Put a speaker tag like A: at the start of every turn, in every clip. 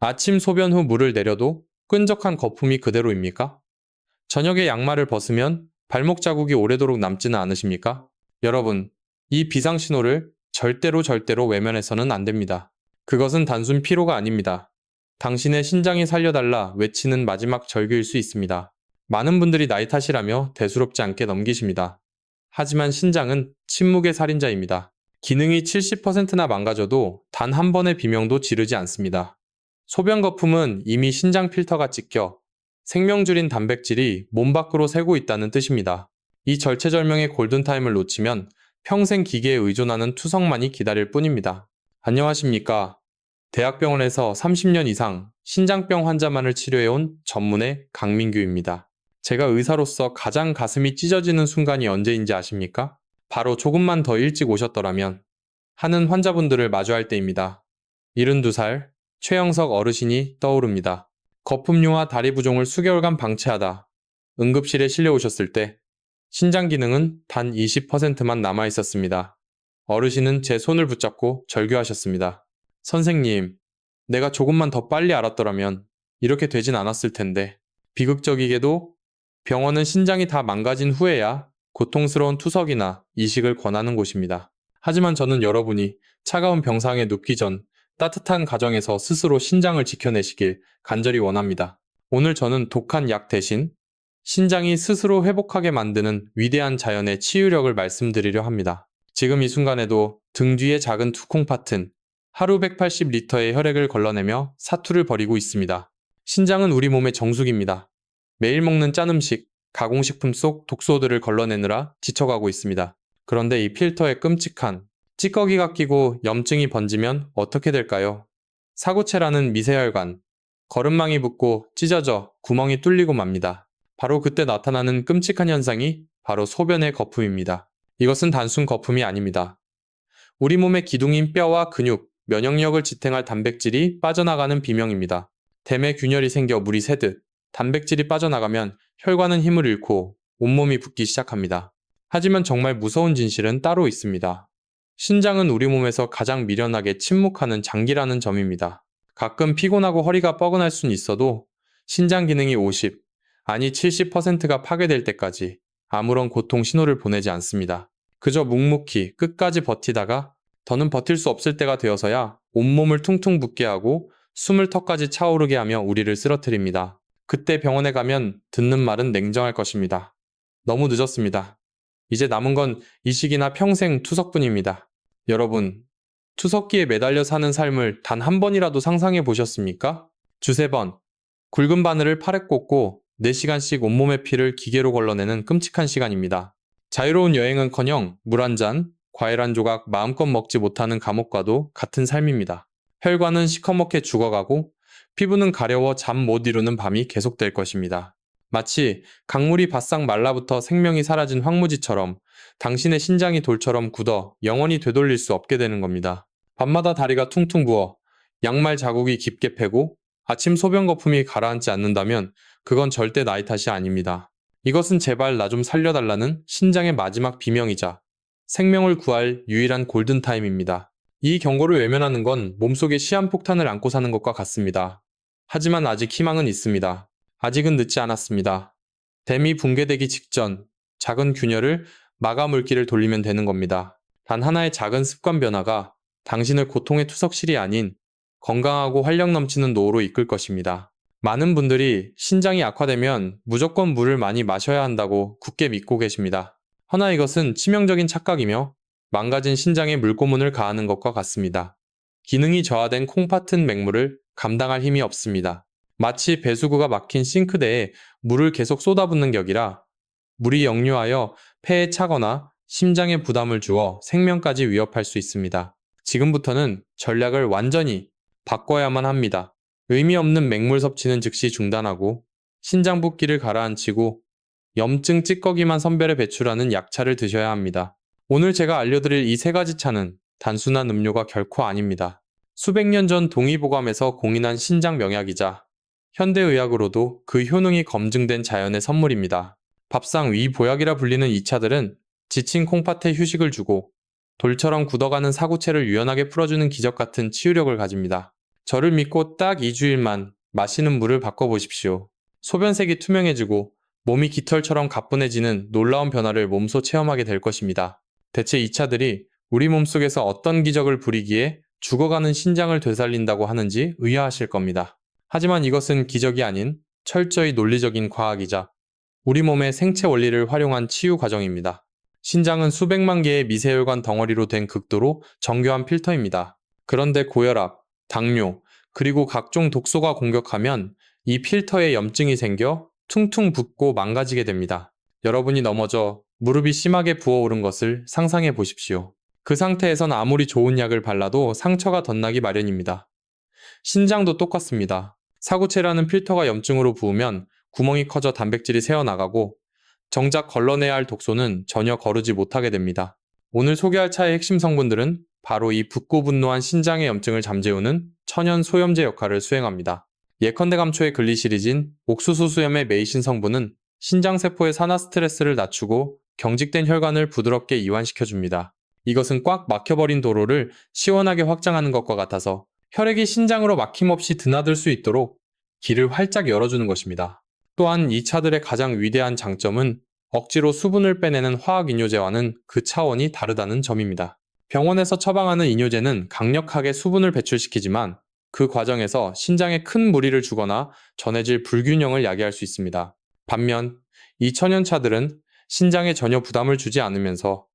A: 아침 소변 후 물을 내려도 끈적한 거품이 그대로입니까? 저녁에 양말을 벗으면 발목 자국이 오래도록 남지는 않으십니까? 여러분, 이 비상신호를 절대로 절대로 외면해서는 안 됩니다. 그것은 단순 피로가 아닙니다. 당신의 신장이 살려달라 외치는 마지막 절규일 수 있습니다. 많은 분들이 나이 탓이라며 대수롭지 않게 넘기십니다. 하지만 신장은 침묵의 살인자입니다. 기능이 70%나 망가져도 단 한 번의 비명도 지르지 않습니다. 소변 거품은 이미 신장 필터가 찍혀 생명줄인 단백질이 몸 밖으로 새고 있다는 뜻입니다. 이 절체절명의 골든타임을 놓치면 평생 기계에 의존하는 투석만이 기다릴 뿐입니다. 안녕하십니까. 대학병원에서 30년 이상 신장병 환자만을 치료해온 전문의 강민규입니다. 제가 의사로서 가장 가슴이 찢어지는 순간이 언제인지 아십니까? 바로 조금만 더 일찍 오셨더라면 하는 환자분들을 마주할 때입니다. 72살 최영석 어르신이 떠오릅니다. 거품류와 다리 부종을 수개월간 방치하다 응급실에 실려오셨을 때 신장 기능은 단 20%만 남아 있었습니다. 어르신은 제 손을 붙잡고 절규하셨습니다. 선생님, 내가 조금만 더 빨리 알았더라면 이렇게 되진 않았을 텐데. 비극적이게도 병원은 신장이 다 망가진 후에야 고통스러운 투석이나 이식을 권하는 곳입니다. 하지만 저는 여러분이 차가운 병상에 눕기 전 따뜻한 가정에서 스스로 신장을 지켜내시길 간절히 원합니다. 오늘 저는 독한 약 대신 신장이 스스로 회복하게 만드는 위대한 자연의 치유력을 말씀드리려 합니다. 지금 이 순간에도 등 뒤의 작은 투콩 파튼, 하루 180리터의 혈액을 걸러내며 사투를 벌이고 있습니다. 신장은 우리 몸의 정수기입니다. 매일 먹는 짠 음식, 가공식품 속 독소들을 걸러내느라 지쳐가고 있습니다. 그런데 이 필터에 끔찍한 찌꺼기가 끼고 염증이 번지면 어떻게 될까요? 사고체라는 미세혈관, 거름망이 붓고 찢어져 구멍이 뚫리고 맙니다. 바로 그때 나타나는 끔찍한 현상이 바로 소변의 거품입니다. 이것은 단순 거품이 아닙니다. 우리 몸의 기둥인 뼈와 근육, 면역력을 지탱할 단백질이 빠져나가는 비명입니다. 댐에 균열이 생겨 물이 새듯 단백질이 빠져나가면 혈관은 힘을 잃고 온몸이 붓기 시작합니다. 하지만 정말 무서운 진실은 따로 있습니다. 신장은 우리 몸에서 가장 미련하게 침묵하는 장기라는 점입니다. 가끔 피곤하고 허리가 뻐근할 순 있어도 신장 기능이 50, 아니 70%가 파괴될 때까지 아무런 고통 신호를 보내지 않습니다. 그저 묵묵히 끝까지 버티다가 더는 버틸 수 없을 때가 되어서야 온몸을 퉁퉁 붓게 하고 숨을 턱까지 차오르게 하며 우리를 쓰러뜨립니다. 그때 병원에 가면 듣는 말은 냉정할 것입니다. 너무 늦었습니다. 이제 남은 건 이식이나 평생 투석뿐입니다. 여러분, 투석기에 매달려 사는 삶을 단 한 번이라도 상상해 보셨습니까? 주세 번, 굵은 바늘을 팔에 꽂고 4시간씩 온몸의 피를 기계로 걸러내는 끔찍한 시간입니다. 자유로운 여행은커녕 물 한 잔, 과일 한 조각 마음껏 먹지 못하는 감옥과도 같은 삶입니다. 혈관은 시커멓게 죽어가고 피부는 가려워 잠 못 이루는 밤이 계속될 것입니다. 마치 강물이 바싹 말라붙어 생명이 사라진 황무지처럼 당신의 신장이 돌처럼 굳어 영원히 되돌릴 수 없게 되는 겁니다. 밤마다 다리가 퉁퉁 부어 양말 자국이 깊게 패고 아침 소변 거품이 가라앉지 않는다면 그건 절대 나이 탓이 아닙니다. 이것은 제발 나 좀 살려달라는 신장의 마지막 비명이자 생명을 구할 유일한 골든타임입니다. 이 경고를 외면하는 건 몸속에 시한폭탄을 안고 사는 것과 같습니다. 하지만 아직 희망은 있습니다. 아직은 늦지 않았습니다. 댐이 붕괴되기 직전 작은 균열을 마가 물기를 돌리면 되는 겁니다. 단 하나의 작은 습관 변화가 당신을 고통의 투석실이 아닌 건강하고 활력 넘치는 노후로 이끌 것입니다. 많은 분들이 신장이 악화되면 무조건 물을 많이 마셔야 한다고 굳게 믿고 계십니다. 허나 이것은 치명적인 착각이며 망가진 신장에 물고문을 가하는 것과 같습니다. 기능이 저하된 콩팥은 맹물을 감당할 힘이 없습니다. 마치 배수구가 막힌 싱크대에 물을 계속 쏟아붓는 격이라 물이 역류하여 폐에 차거나 심장에 부담을 주어 생명까지 위협할 수 있습니다. 지금부터는 전략을 완전히 바꿔야만 합니다. 의미 없는 맹물 섭취는 즉시 중단하고 신장 붓기를 가라앉히고 염증 찌꺼기만 선별해 배출하는 약차를 드셔야 합니다. 오늘 제가 알려드릴 이 세 가지 차는 단순한 음료가 결코 아닙니다. 수백 년 전 동의보감에서 공인한 신장 명약이자 현대의학으로도 그 효능이 검증된 자연의 선물입니다. 밥상 위 보약이라 불리는 이 차들은 지친 콩팥에 휴식을 주고 돌처럼 굳어가는 사고체를 유연하게 풀어주는 기적 같은 치유력을 가집니다. 저를 믿고 딱 2주일만 마시는 물을 바꿔보십시오. 소변색이 투명해지고 몸이 깃털처럼 가뿐해지는 놀라운 변화를 몸소 체험하게 될 것입니다. 대체 이 차들이 우리 몸속에서 어떤 기적을 부리기에 죽어가는 신장을 되살린다고 하는지 의아하실 겁니다. 하지만 이것은 기적이 아닌 철저히 논리적인 과학이자 우리 몸의 생체 원리를 활용한 치유 과정입니다. 신장은 수백만 개의 미세혈관 덩어리로 된 극도로 정교한 필터입니다. 그런데 고혈압, 당뇨, 그리고 각종 독소가 공격하면 이 필터에 염증이 생겨 퉁퉁 붓고 망가지게 됩니다. 여러분이 넘어져 무릎이 심하게 부어오른 것을 상상해 보십시오. 그 상태에선 아무리 좋은 약을 발라도 상처가 덧나기 마련입니다. 신장도 똑같습니다. 사구체라는 필터가 염증으로 부으면 구멍이 커져 단백질이 새어나가고 정작 걸러내야 할 독소는 전혀 거르지 못하게 됩니다. 오늘 소개할 차의 핵심 성분들은 바로 이 붓고 분노한 신장의 염증을 잠재우는 천연 소염제 역할을 수행합니다. 예컨대 감초의 글리시리진, 옥수수 수염의 메이신 성분은 신장세포의 산화 스트레스를 낮추고 경직된 혈관을 부드럽게 이완시켜줍니다. 이것은 꽉 막혀버린 도로를 시원하게 확장하는 것과 같아서 혈액이 신장으로 막힘없이 드나들 수 있도록 길을 활짝 열어주는 것입니다. 또한 이 차들의 가장 위대한 장점은 억지로 수분을 빼내는 화학이뇨제와는 그 차원이 다르다는 점입니다. 병원에서 처방하는 이뇨제는 강력하게 수분을 배출시키지만 그 과정에서 신장에 큰 무리를 주거나 전해질 불균형을 야기할 수 있습니다. 반면 이 천연차들은 신장에 전혀 부담을 주지 않으면서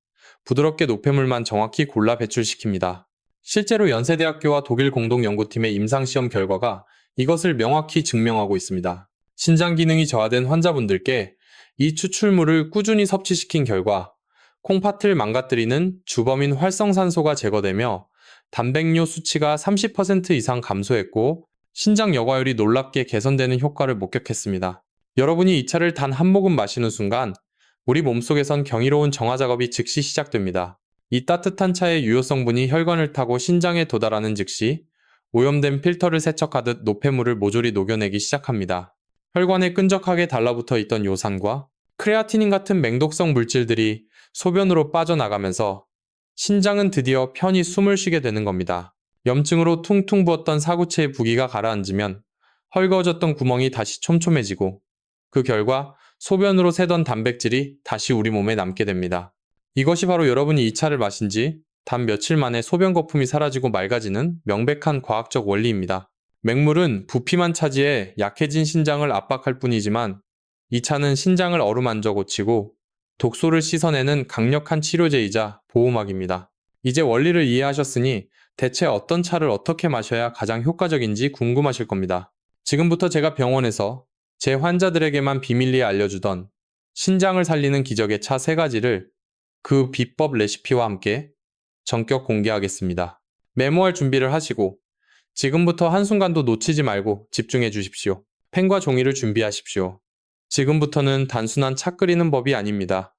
A: 부드럽게 노폐물만 정확히 골라 배출시킵니다. 실제로 연세대학교와 독일 공동연구팀의 임상시험 결과가 이것을 명확히 증명하고 있습니다. 신장 기능이 저하된 환자분들께 이 추출물을 꾸준히 섭취시킨 결과 콩팥을 망가뜨리는 주범인 활성산소가 제거되며 단백뇨 수치가 30% 이상 감소했고 신장 여과율이 놀랍게 개선되는 효과를 목격했습니다. 여러분이 이 차를 단 한 모금 마시는 순간 우리 몸속에선 경이로운 정화 작업이 즉시 시작됩니다. 이 따뜻한 차의 유효 성분이 혈관을 타고 신장에 도달하는 즉시 오염된 필터를 세척하듯 노폐물을 모조리 녹여내기 시작합니다. 혈관에 끈적하게 달라붙어 있던 요산과 크레아티닌 같은 맹독성 물질들이 소변으로 빠져나가면서 신장은 드디어 편히 숨을 쉬게 되는 겁니다. 염증으로 퉁퉁 부었던 사구체의 부기가 가라앉으면 헐거워졌던 구멍이 다시 촘촘해지고 그 결과 소변으로 새던 단백질이 다시 우리 몸에 남게 됩니다. 이것이 바로 여러분이 이 차를 마신 지 단 며칠 만에 소변 거품이 사라지고 맑아지는 명백한 과학적 원리입니다. 맹물은 부피만 차지해 약해진 신장을 압박할 뿐이지만 이 차는 신장을 어루만져 고치고 독소를 씻어내는 강력한 치료제이자 보호막입니다. 이제 원리를 이해하셨으니 대체 어떤 차를 어떻게 마셔야 가장 효과적인지 궁금하실 겁니다. 지금부터 제가 병원에서 제 환자들에게만 비밀리에 알려주던 신장을 살리는 기적의 차세 가지를 그 비법 레시피와 함께 전격 공개하겠습니다. 메모할 준비를 하시고 지금부터 한순간도 놓치지 말고 집중해 주십시오. 펜과 종이를 준비하십시오. 지금부터는 단순한 차 끓이는 법이 아닙니다.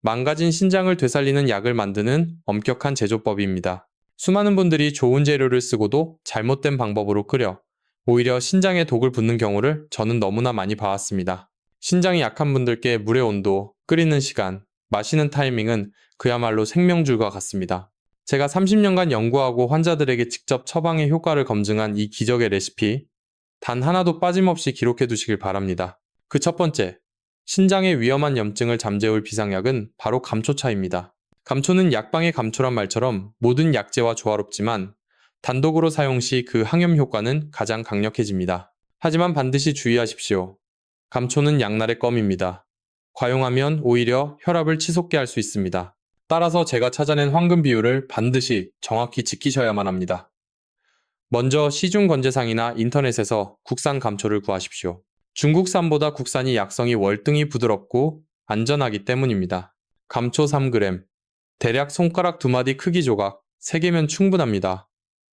A: 망가진 신장을 되살리는 약을 만드는 엄격한 제조법입니다. 수많은 분들이 좋은 재료를 쓰고도 잘못된 방법으로 끓여 오히려 신장에 독을 붓는 경우를 저는 너무나 많이 봐왔습니다. 신장이 약한 분들께 물의 온도, 끓이는 시간, 마시는 타이밍은 그야말로 생명줄과 같습니다. 제가 30년간 연구하고 환자들에게 직접 처방의 효과를 검증한 이 기적의 레시피, 단 하나도 빠짐없이 기록해 두시길 바랍니다. 그 첫 번째, 신장의 위험한 염증을 잠재울 비상약은 바로 감초차입니다. 감초는 약방의 감초란 말처럼 모든 약재와 조화롭지만 단독으로 사용 시 그 항염 효과는 가장 강력해집니다. 하지만 반드시 주의하십시오. 감초는 양날의 껌입니다. 과용하면 오히려 혈압을 치솟게 할 수 있습니다. 따라서 제가 찾아낸 황금 비율을 반드시 정확히 지키셔야만 합니다. 먼저 시중 건재상이나 인터넷에서 국산 감초를 구하십시오. 중국산보다 국산이 약성이 월등히 부드럽고 안전하기 때문입니다. 감초 3g, 대략 손가락 두 마디 크기 조각, 3개면 충분합니다.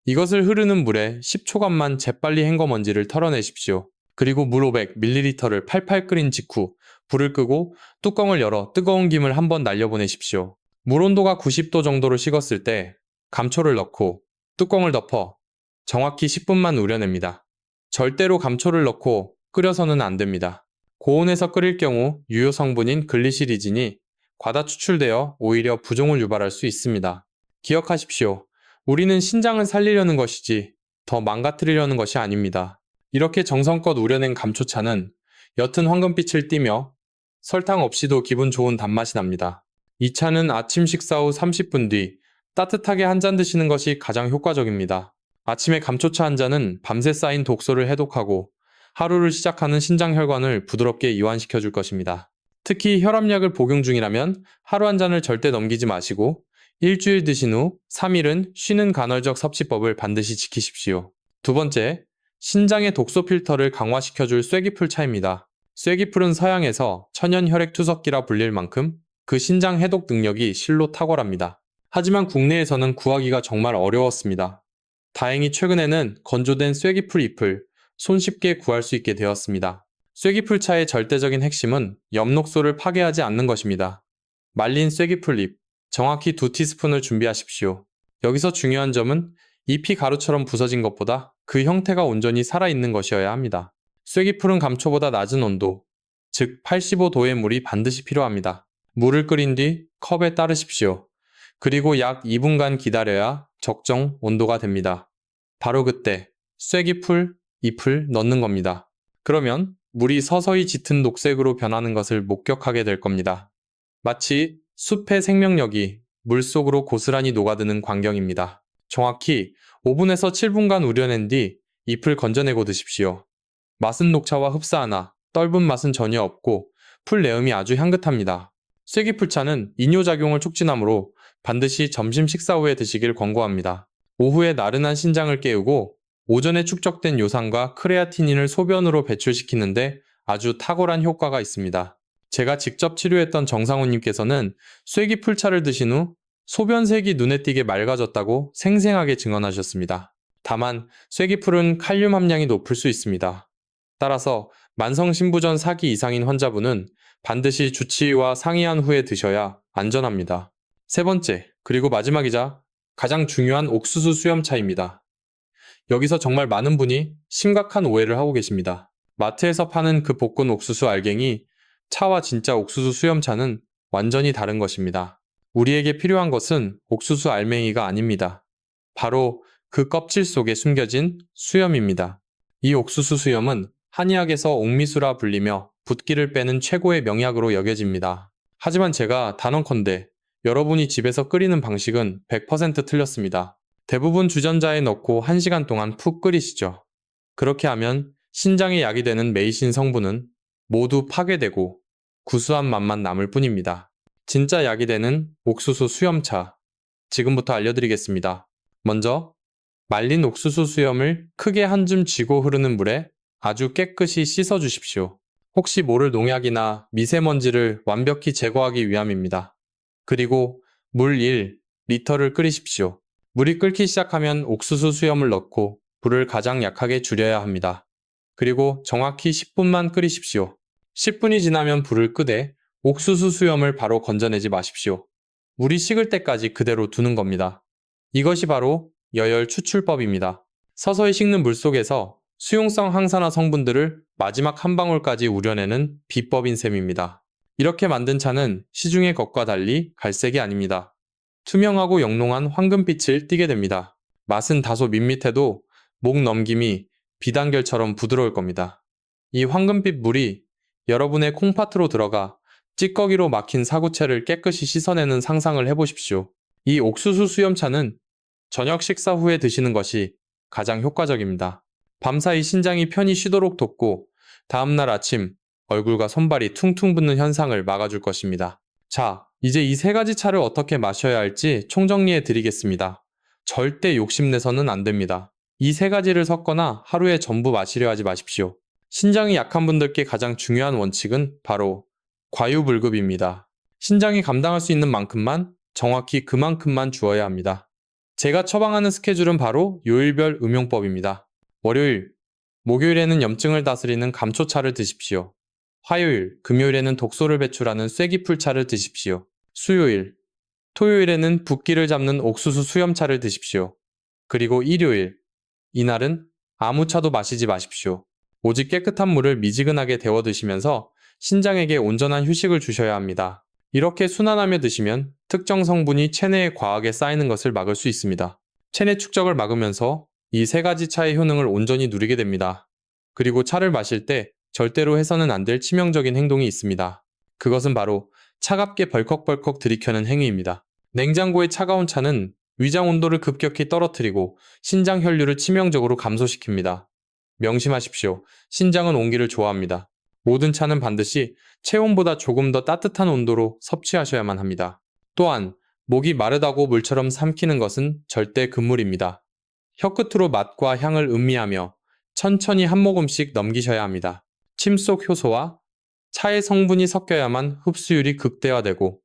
A: 이것을 흐르는 물에 10초간만 재빨리 헹궈 먼지를 털어내십시오. 그리고 물 500ml를 팔팔 끓인 직후 불을 끄고 뚜껑을 열어 뜨거운 김을 한번 날려보내십시오. 물 온도가 90도 정도로 식었을 때 감초를 넣고 뚜껑을 덮어 정확히 10분만 우려냅니다. 절대로 감초를 넣고 끓여서는 안 됩니다. 고온에서 끓일 경우 유효 성분인 글리시리진이 과다 추출되어 오히려 부종을 유발할 수 있습니다. 기억하십시오. 우리는 신장을 살리려는 것이지 더 망가뜨리려는 것이 아닙니다. 이렇게 정성껏 우려낸 감초차는 옅은 황금빛을 띠며 설탕 없이도 기분 좋은 단맛이 납니다. 이 차는 아침 식사 후 30분 뒤 따뜻하게 한 잔 드시는 것이 가장 효과적입니다. 아침에 감초차 한 잔은 밤새 쌓인 독소를 해독하고 하루를 시작하는 신장 혈관을 부드럽게 이완시켜 줄 것입니다. 특히 혈압약을 복용 중이라면 하루 한 잔을 절대 넘기지 마시고 일주일 드신 후 3일은 쉬는 간헐적 섭취법을 반드시 지키십시오. 두 번째, 신장의 독소 필터를 강화시켜줄 쇠기풀 차입니다. 쇠기풀은 서양에서 천연 혈액 투석기라 불릴 만큼 그 신장 해독 능력이 실로 탁월합니다. 하지만 국내에서는 구하기가 정말 어려웠습니다. 다행히 최근에는 건조된 쇠기풀 잎을 손쉽게 구할 수 있게 되었습니다. 쇠기풀차의 절대적인 핵심은 엽록소를 파괴하지 않는 것입니다. 말린 쇠기풀 잎, 정확히 두 티스푼을 준비하십시오. 여기서 중요한 점은 잎이 가루처럼 부서진 것보다 그 형태가 온전히 살아있는 것이어야 합니다. 쇠기풀은 감초보다 낮은 온도, 즉 85도의 물이 반드시 필요합니다. 물을 끓인 뒤 컵에 따르십시오. 그리고 약 2분간 기다려야 적정 온도가 됩니다. 바로 그때 쇠기풀, 잎을 넣는 겁니다. 그러면 물이 서서히 짙은 녹색으로 변하는 것을 목격하게 될 겁니다. 마치 숲의 생명력이 물 속으로 고스란히 녹아드는 광경입니다. 정확히 5분에서 7분간 우려낸 뒤 잎을 건져내고 드십시오. 맛은 녹차와 흡사하나 떫은 맛은 전혀 없고 풀 내음이 아주 향긋합니다. 쇠기풀차는 이뇨작용을 촉진하므로 반드시 점심 식사 후에 드시길 권고합니다. 오후에 나른한 신장을 깨우고 오전에 축적된 요산과 크레아티닌을 소변으로 배출시키는데 아주 탁월한 효과가 있습니다. 제가 직접 치료했던 정상훈님께서는 쇠기풀차를 드신 후 소변색이 눈에 띄게 맑아졌다고 생생하게 증언하셨습니다. 다만 쇠기풀은 칼륨 함량이 높을 수 있습니다. 따라서 만성 신부전 4기 이상인 환자분은 반드시 주치의와 상의한 후에 드셔야 안전합니다. 세 번째, 그리고 마지막이자 가장 중요한 옥수수 수염차입니다. 여기서 정말 많은 분이 심각한 오해를 하고 계십니다. 마트에서 파는 그 볶은 옥수수 알갱이 차와 진짜 옥수수 수염차는 완전히 다른 것입니다. 우리에게 필요한 것은 옥수수 알맹이가 아닙니다. 바로 그 껍질 속에 숨겨진 수염입니다. 이 옥수수 수염은 한의학에서 옥미수라 불리며 붓기를 빼는 최고의 명약으로 여겨집니다. 하지만 제가 단언컨대 여러분이 집에서 끓이는 방식은 100% 틀렸습니다. 대부분 주전자에 넣고 1시간 동안 푹 끓이시죠. 그렇게 하면 신장에 약이 되는 메이신 성분은 모두 파괴되고 구수한 맛만 남을 뿐입니다. 진짜 약이 되는 옥수수 수염차. 지금부터 알려드리겠습니다. 먼저 말린 옥수수 수염을 크게 한 줌 쥐고 흐르는 물에 아주 깨끗이 씻어 주십시오. 혹시 모를 농약이나 미세먼지를 완벽히 제거하기 위함입니다. 그리고 물 1리터를 끓이십시오. 물이 끓기 시작하면 옥수수 수염을 넣고 불을 가장 약하게 줄여야 합니다. 그리고 정확히 10분만 끓이십시오. 10분이 지나면 불을 끄되 옥수수 수염을 바로 건져내지 마십시오. 물이 식을 때까지 그대로 두는 겁니다. 이것이 바로 여열 추출법입니다. 서서히 식는 물 속에서 수용성 항산화 성분들을 마지막 한 방울까지 우려내는 비법인 셈입니다. 이렇게 만든 차는 시중의 것과 달리 갈색이 아닙니다. 투명하고 영롱한 황금빛을 띠게 됩니다. 맛은 다소 밋밋해도 목 넘김이 비단결처럼 부드러울 겁니다. 이 황금빛 물이 여러분의 콩팥으로 들어가 찌꺼기로 막힌 사구채를 깨끗이 씻어내는 상상을 해보십시오. 이 옥수수 수염차는 저녁 식사 후에 드시는 것이 가장 효과적입니다. 밤사이 신장이 편히 쉬도록 돕고 다음날 아침 얼굴과 손발이 퉁퉁 붓는 현상을 막아줄 것입니다. 자, 이제 이 세 가지 차를 어떻게 마셔야 할지 총정리해 드리겠습니다. 절대 욕심내서는 안 됩니다. 이 세 가지를 섞거나 하루에 전부 마시려 하지 마십시오. 신장이 약한 분들께 가장 중요한 원칙은 바로 과유불급입니다. 신장이 감당할 수 있는 만큼만 정확히 그만큼만 주어야 합니다. 제가 처방하는 스케줄은 바로 요일별 음용법입니다. 월요일, 목요일에는 염증을 다스리는 감초차를 드십시오. 화요일, 금요일에는 독소를 배출하는 쐐기풀차를 드십시오. 수요일, 토요일에는 붓기를 잡는 옥수수 수염차를 드십시오. 그리고 일요일, 이날은 아무 차도 마시지 마십시오. 오직 깨끗한 물을 미지근하게 데워 드시면서 신장에게 온전한 휴식을 주셔야 합니다. 이렇게 순환하며 드시면 특정 성분이 체내에 과하게 쌓이는 것을 막을 수 있습니다. 체내 축적을 막으면서 이 세 가지 차의 효능을 온전히 누리게 됩니다. 그리고 차를 마실 때 절대로 해서는 안 될 치명적인 행동이 있습니다. 그것은 바로 차갑게 벌컥벌컥 들이켜는 행위입니다. 냉장고의 차가운 차는 위장 온도를 급격히 떨어뜨리고 신장 혈류를 치명적으로 감소시킵니다. 명심하십시오. 신장은 온기를 좋아합니다. 모든 차는 반드시 체온보다 조금 더 따뜻한 온도로 섭취하셔야만 합니다. 또한 목이 마르다고 물처럼 삼키는 것은 절대 금물입니다. 혀끝으로 맛과 향을 음미하며 천천히 한 모금씩 넘기셔야 합니다. 침 속 효소와 차의 성분이 섞여야만 흡수율이 극대화되고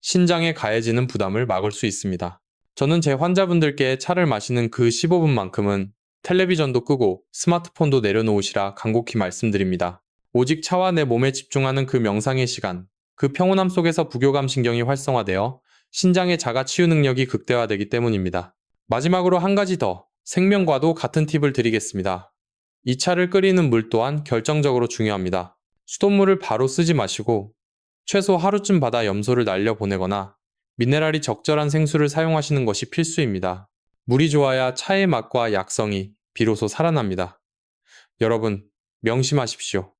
A: 신장에 가해지는 부담을 막을 수 있습니다. 저는 제 환자분들께 차를 마시는 그 15분만큼은 텔레비전도 끄고 스마트폰도 내려놓으시라 간곡히 말씀드립니다. 오직 차와 내 몸에 집중하는 그 명상의 시간, 그 평온함 속에서 부교감 신경이 활성화되어 신장의 자가 치유 능력이 극대화되기 때문입니다. 마지막으로 한 가지 더, 생명과도 같은 팁을 드리겠습니다. 이 차를 끓이는 물 또한 결정적으로 중요합니다. 수돗물을 바로 쓰지 마시고 최소 하루쯤 받아 염소를 날려 보내거나 미네랄이 적절한 생수를 사용하시는 것이 필수입니다. 물이 좋아야 차의 맛과 약성이 비로소 살아납니다. 여러분, 명심하십시오.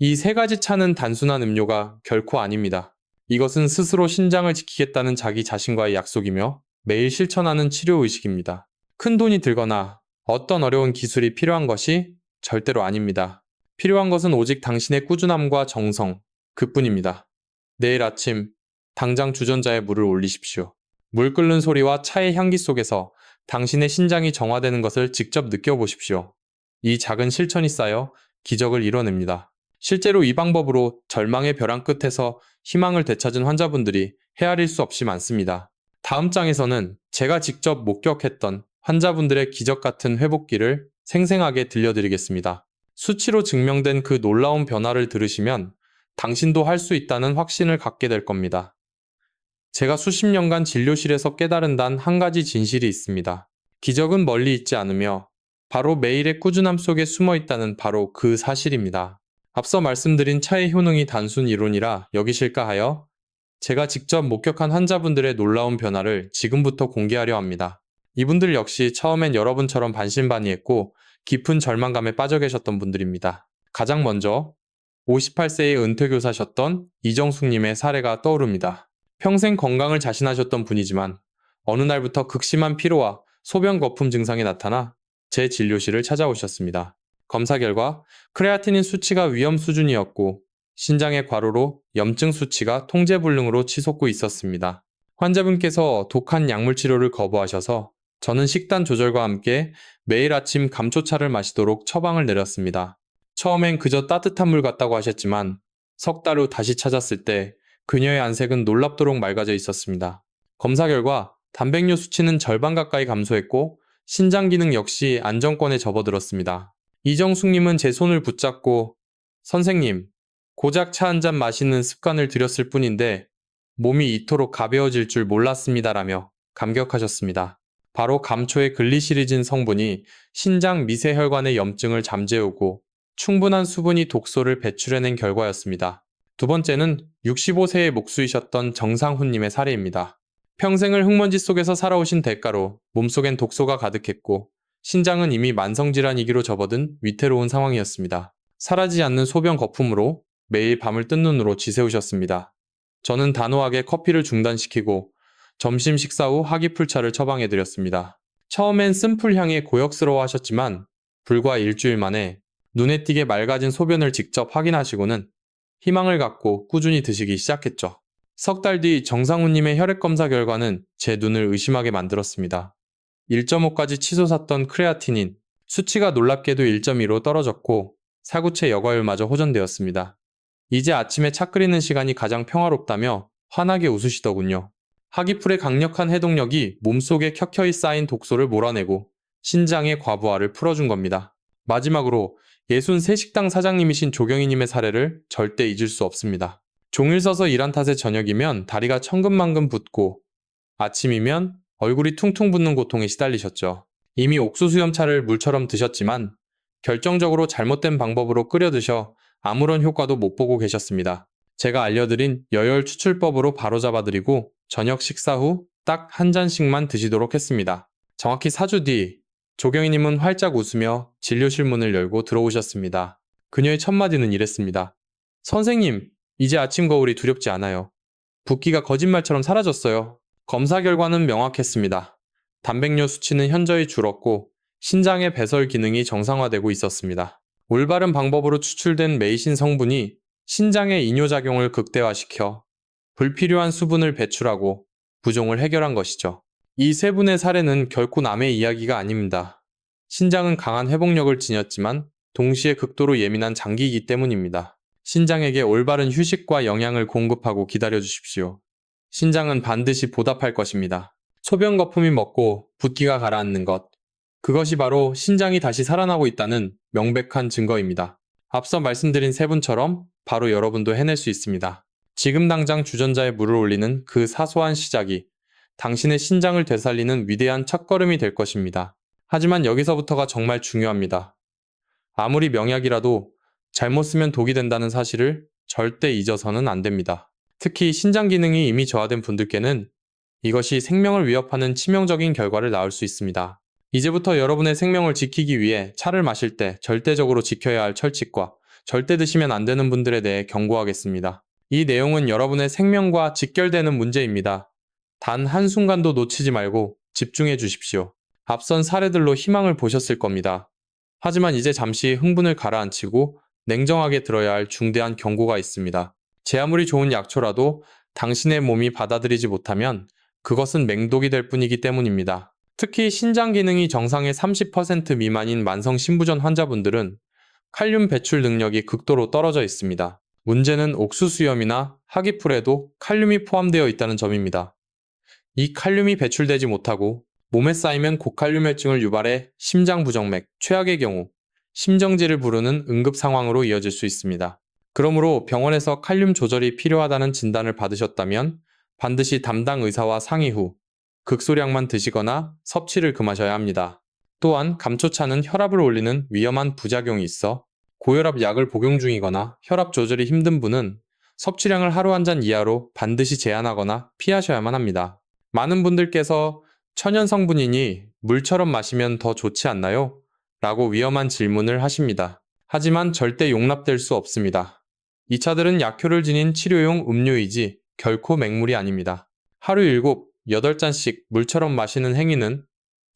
A: 이 세 가지 차는 단순한 음료가 결코 아닙니다. 이것은 스스로 신장을 지키겠다는 자기 자신과의 약속이며 매일 실천하는 치료 의식입니다. 큰 돈이 들거나 어떤 어려운 기술이 필요한 것이 절대로 아닙니다. 필요한 것은 오직 당신의 꾸준함과 정성, 그뿐입니다. 내일 아침, 당장 주전자에 물을 올리십시오. 물 끓는 소리와 차의 향기 속에서 당신의 신장이 정화되는 것을 직접 느껴보십시오. 이 작은 실천이 쌓여 기적을 이뤄냅니다. 실제로 이 방법으로 절망의 벼랑 끝에서 희망을 되찾은 환자분들이 헤아릴 수 없이 많습니다. 다음 장에서는 제가 직접 목격했던 환자분들의 기적 같은 회복기를 생생하게 들려드리겠습니다. 수치로 증명된 그 놀라운 변화를 들으시면 당신도 할 수 있다는 확신을 갖게 될 겁니다. 제가 수십 년간 진료실에서 깨달은 단 한 가지 진실이 있습니다. 기적은 멀리 있지 않으며 바로 매일의 꾸준함 속에 숨어 있다는 바로 그 사실입니다. 앞서 말씀드린 차의 효능이 단순 이론이라 여기실까 하여 제가 직접 목격한 환자분들의 놀라운 변화를 지금부터 공개하려 합니다. 이분들 역시 처음엔 여러분처럼 반신반의했고 깊은 절망감에 빠져 계셨던 분들입니다. 가장 먼저 58세의 은퇴교사셨던 이정숙님의 사례가 떠오릅니다. 평생 건강을 자신하셨던 분이지만 어느 날부터 극심한 피로와 소변 거품 증상이 나타나 제 진료실을 찾아오셨습니다. 검사 결과 크레아티닌 수치가 위험 수준이었고 신장의 과로로 염증 수치가 통제불능으로 치솟고 있었습니다. 환자분께서 독한 약물 치료를 거부하셔서 저는 식단 조절과 함께 매일 아침 감초차를 마시도록 처방을 내렸습니다. 처음엔 그저 따뜻한 물 같다고 하셨지만 석 달 후 다시 찾았을 때 그녀의 안색은 놀랍도록 맑아져 있었습니다. 검사 결과 단백뇨 수치는 절반 가까이 감소했고 신장 기능 역시 안정권에 접어들었습니다. 이정숙님은 제 손을 붙잡고 선생님, 고작 차 한 잔 마시는 습관을 들였을 뿐인데 몸이 이토록 가벼워질 줄 몰랐습니다라며 감격하셨습니다. 바로 감초의 글리시리진 성분이 신장 미세혈관의 염증을 잠재우고 충분한 수분이 독소를 배출해낸 결과였습니다. 두 번째는 65세의 목수이셨던 정상훈님의 사례입니다. 평생을 흙먼지 속에서 살아오신 대가로 몸속엔 독소가 가득했고 신장은 이미 만성질환이기로 접어든 위태로운 상황이었습니다. 사라지지 않는 소변 거품으로 매일 밤을 뜬 눈으로 지새우셨습니다. 저는 단호하게 커피를 중단시키고 점심 식사 후 하기풀차를 처방해드렸습니다. 처음엔 쓴풀 향에 고역스러워 하셨지만 불과 일주일 만에 눈에 띄게 맑아진 소변을 직접 확인하시고는 희망을 갖고 꾸준히 드시기 시작했죠. 석 달 뒤 정상훈님의 혈액검사 결과는 제 눈을 의심하게 만들었습니다. 1.5까지 치솟았던 크레아티닌, 수치가 놀랍게도 1.2로 떨어졌고 사구체 여과율마저 호전되었습니다. 이제 아침에 차 끓이는 시간이 가장 평화롭다며 환하게 웃으시더군요. 하기풀의 강력한 해독력이 몸속에 켜켜이 쌓인 독소를 몰아내고 신장의 과부하를 풀어준 겁니다. 마지막으로 63 식당 사장님이신 조경희님의 사례를 절대 잊을 수 없습니다. 종일 서서 일한 탓에 저녁이면 다리가 천근만근 붓고 아침이면 얼굴이 퉁퉁 붓는 고통에 시달리셨죠. 이미 옥수수염차를 물처럼 드셨지만 결정적으로 잘못된 방법으로 끓여 드셔 아무런 효과도 못 보고 계셨습니다. 제가 알려드린 여열 추출법으로 바로잡아드리고 저녁 식사 후 딱 한 잔씩만 드시도록 했습니다. 정확히 4주 뒤 조경희님은 활짝 웃으며 진료실 문을 열고 들어오셨습니다. 그녀의 첫 마디는 이랬습니다. 선생님, 이제 아침 거울이 두렵지 않아요. 붓기가 거짓말처럼 사라졌어요. 검사 결과는 명확했습니다. 단백뇨 수치는 현저히 줄었고 신장의 배설 기능이 정상화되고 있었습니다. 올바른 방법으로 추출된 메이신 성분이 신장의 이뇨작용을 극대화시켜 불필요한 수분을 배출하고 부종을 해결한 것이죠. 이 세 분의 사례는 결코 남의 이야기가 아닙니다. 신장은 강한 회복력을 지녔지만 동시에 극도로 예민한 장기이기 때문입니다. 신장에게 올바른 휴식과 영양을 공급하고 기다려 주십시오. 신장은 반드시 보답할 것입니다. 소변 거품이 먹고 붓기가 가라앉는 것. 그것이 바로 신장이 다시 살아나고 있다는 명백한 증거입니다. 앞서 말씀드린 세 분처럼 바로 여러분도 해낼 수 있습니다. 지금 당장 주전자에 물을 올리는 그 사소한 시작이 당신의 신장을 되살리는 위대한 첫걸음이 될 것입니다. 하지만 여기서부터가 정말 중요합니다. 아무리 명약이라도 잘못 쓰면 독이 된다는 사실을 절대 잊어서는 안 됩니다. 특히 신장 기능이 이미 저하된 분들께는 이것이 생명을 위협하는 치명적인 결과를 낳을 수 있습니다. 이제부터 여러분의 생명을 지키기 위해 차를 마실 때 절대적으로 지켜야 할 철칙과 절대 드시면 안 되는 분들에 대해 경고하겠습니다. 이 내용은 여러분의 생명과 직결되는 문제입니다. 단 한순간도 놓치지 말고 집중해 주십시오. 앞선 사례들로 희망을 보셨을 겁니다. 하지만 이제 잠시 흥분을 가라앉히고 냉정하게 들어야 할 중대한 경고가 있습니다. 제 아무리 좋은 약초라도 당신의 몸이 받아들이지 못하면 그것은 맹독이 될 뿐이기 때문입니다. 특히 신장 기능이 정상의 30% 미만인 만성 신부전 환자분들은 칼륨 배출 능력이 극도로 떨어져 있습니다. 문제는 옥수수염이나 하기풀에도 칼륨이 포함되어 있다는 점입니다. 이 칼륨이 배출되지 못하고 몸에 쌓이면 고칼륨혈증을 유발해 심장부정맥, 최악의 경우 심정지를 부르는 응급 상황으로 이어질 수 있습니다. 그러므로 병원에서 칼륨 조절이 필요하다는 진단을 받으셨다면 반드시 담당 의사와 상의 후 극소량만 드시거나 섭취를 금하셔야 합니다. 또한 감초차는 혈압을 올리는 위험한 부작용이 있어 고혈압 약을 복용 중이거나 혈압 조절이 힘든 분은 섭취량을 하루 한 잔 이하로 반드시 제한하거나 피하셔야만 합니다. 많은 분들께서 천연 성분이니 물처럼 마시면 더 좋지 않나요? 라고 위험한 질문을 하십니다. 하지만 절대 용납될 수 없습니다. 이 차들은 약효를 지닌 치료용 음료이지 결코 맹물이 아닙니다. 하루 7, 8잔씩 물처럼 마시는 행위는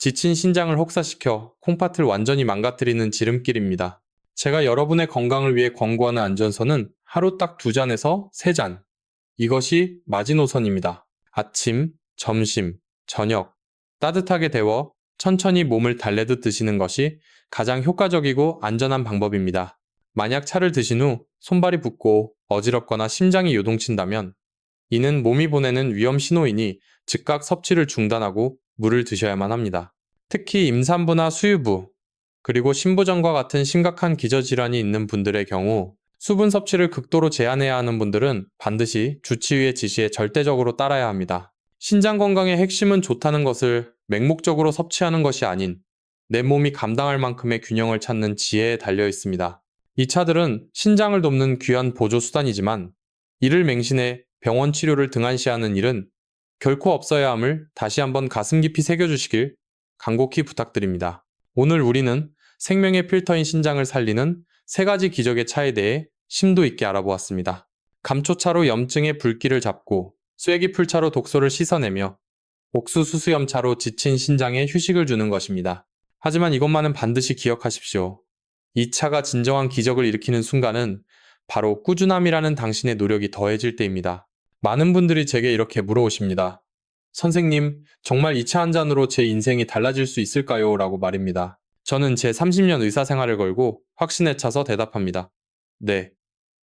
A: 지친 신장을 혹사시켜 콩팥을 완전히 망가뜨리는 지름길입니다. 제가 여러분의 건강을 위해 권고하는 안전선은 하루 딱 두 잔에서 세 잔. 이것이 마지노선입니다. 아침, 점심, 저녁, 따뜻하게 데워 천천히 몸을 달래듯 드시는 것이 가장 효과적이고 안전한 방법입니다. 만약 차를 드신 후 손발이 붓고 어지럽거나 심장이 요동친다면 이는 몸이 보내는 위험 신호이니 즉각 섭취를 중단하고 물을 드셔야만 합니다. 특히 임산부나 수유부, 그리고 신부전과 같은 심각한 기저질환이 있는 분들의 경우 수분 섭취를 극도로 제한해야 하는 분들은 반드시 주치의의 지시에 절대적으로 따라야 합니다. 신장 건강의 핵심은 좋다는 것을 맹목적으로 섭취하는 것이 아닌 내 몸이 감당할 만큼의 균형을 찾는 지혜에 달려 있습니다. 이 차들은 신장을 돕는 귀한 보조 수단이지만 이를 맹신해 병원 치료를 등한시하는 일은 결코 없어야 함을 다시 한번 가슴 깊이 새겨주시길 간곡히 부탁드립니다. 오늘 우리는 생명의 필터인 신장을 살리는 세 가지 기적의 차에 대해 심도 있게 알아보았습니다. 감초차로 염증의 불길을 잡고 쐐기풀차로 독소를 씻어내며 옥수수수염차로 지친 신장에 휴식을 주는 것입니다. 하지만 이것만은 반드시 기억하십시오. 이 차가 진정한 기적을 일으키는 순간은 바로 꾸준함이라는 당신의 노력이 더해질 때입니다. 많은 분들이 제게 이렇게 물어오십니다. 선생님, 정말 이차한 잔으로 제 인생이 달라질 수 있을까요? 라고 말입니다. 저는 제 30년 의사 생활을 걸고 확신에 차서 대답합니다. 네.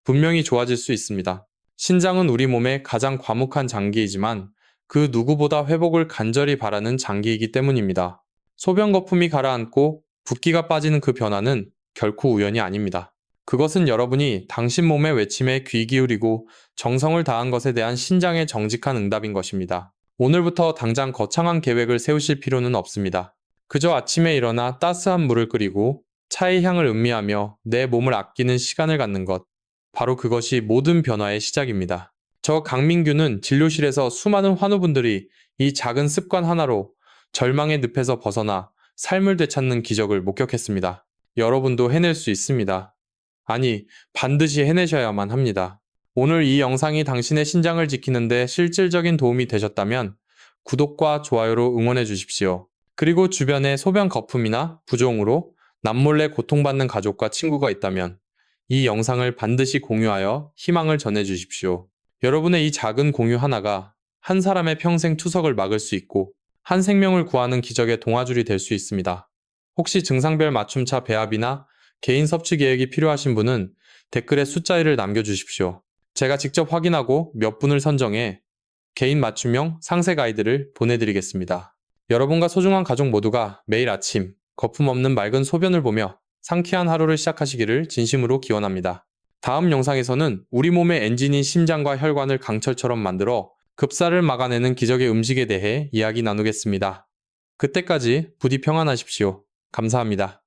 A: 분명히 좋아질 수 있습니다. 신장은 우리 몸의 가장 과묵한 장기이지만 그 누구보다 회복을 간절히 바라는 장기이기 때문입니다. 소변 거품이 가라앉고 붓기가 빠지는 그 변화는 결코 우연이 아닙니다. 그것은 여러분이 당신 몸의 외침에 귀 기울이고 정성을 다한 것에 대한 신장의 정직한 응답인 것입니다. 오늘부터 당장 거창한 계획을 세우실 필요는 없습니다. 그저 아침에 일어나 따스한 물을 끓이고 차의 향을 음미하며 내 몸을 아끼는 시간을 갖는 것. 바로 그것이 모든 변화의 시작입니다. 저 강민규는 진료실에서 수많은 환우분들이 이 작은 습관 하나로 절망의 늪에서 벗어나 삶을 되찾는 기적을 목격했습니다. 여러분도 해낼 수 있습니다. 아니, 반드시 해내셔야만 합니다. 오늘 이 영상이 당신의 신장을 지키는데 실질적인 도움이 되셨다면 구독과 좋아요로 응원해 주십시오. 그리고 주변에 소변 거품이나 부종으로 남몰래 고통받는 가족과 친구가 있다면 이 영상을 반드시 공유하여 희망을 전해 주십시오. 여러분의 이 작은 공유 하나가 한 사람의 평생 투석을 막을 수 있고 한 생명을 구하는 기적의 동화줄이 될 수 있습니다. 혹시 증상별 맞춤차 배합이나 개인 섭취 계획이 필요하신 분은 댓글에 숫자 1을 남겨주십시오. 제가 직접 확인하고 몇 분을 선정해 개인 맞춤형 상세 가이드를 보내드리겠습니다. 여러분과 소중한 가족 모두가 매일 아침 거품 없는 맑은 소변을 보며 상쾌한 하루를 시작하시기를 진심으로 기원합니다. 다음 영상에서는 우리 몸의 엔진인 심장과 혈관을 강철처럼 만들어 급사를 막아내는 기적의 음식에 대해 이야기 나누겠습니다. 그때까지 부디 평안하십시오. 감사합니다.